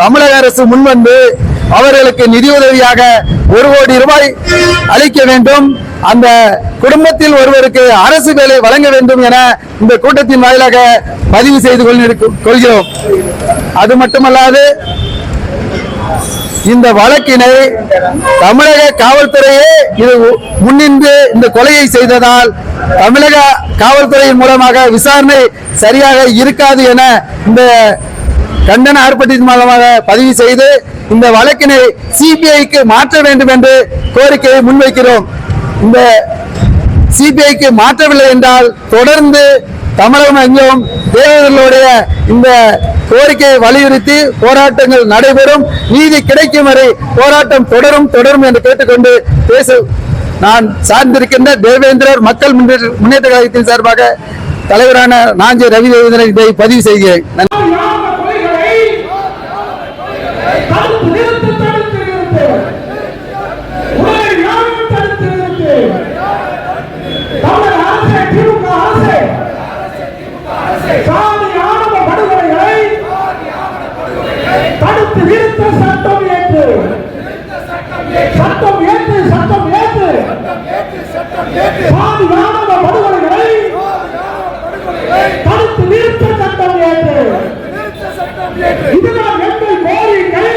தமிழக அரசு முன்வந்து அவர்களுக்கு நிதியுதவியாக ஒரு கோடி ரூபாய் அளிக்க வேண்டும். அந்த குடும்பத்தில் ஒருவருக்கு அரசு வேலை வழங்க வேண்டும் என இந்த கூட்டத்தின் வாயிலாக பதிவு செய்து கொள்கிறோம். அது மட்டுமல்லாது இந்த வழக்கினை தமிழக காவல்துறையே இது முன்னின்று இந்த கொலையை செய்ததால் தமிழக காவல்துறையின் மூலமாக விசாரணை சரியாக இருக்காது என இந்த கண்டன ஆர்ப்பாட்டத்தின் மூலமாக பதிவு செய்து இந்த வழக்கினை சிபிஐக்கு மாற்ற வேண்டும் என்று கோரிக்கையை முன்வைக்கிறோம். இந்த சிபிஐக்கு மாற்றவில்லை என்றால் தொடர்ந்து தமிழகம் எங்கும் தேவர்களுடைய இந்த கோரிக்கையை வலியுறுத்தி போராட்டங்கள் நடைபெறும். நீதி கிடைக்கும் வரை போராட்டம் தொடரும் தொடரும் என்று கேட்டுக்கொண்டு பேச நான் சார்ந்திருக்கின்ற தேவேந்திரர் மக்கள் முன்னேற்ற முன்னேற்ற கழகத்தின் சார்பாக தலைவரான நாஞ்சி ரவி தேவேந்திரன் இதை பதிவு செய்கிறேன். சாதி ஆணவ படுகொலைகளை தடுத்து நிறுத்த சட்டம் ஏற்று. சட்டம் ஏற்று சட்டம் ஏற்று. சாதி ஆணவ படுகொலைகளை தடுத்து நிறுத்த சட்டம் ஏற்று. இதனால் எங்கள் கோரிக்கை.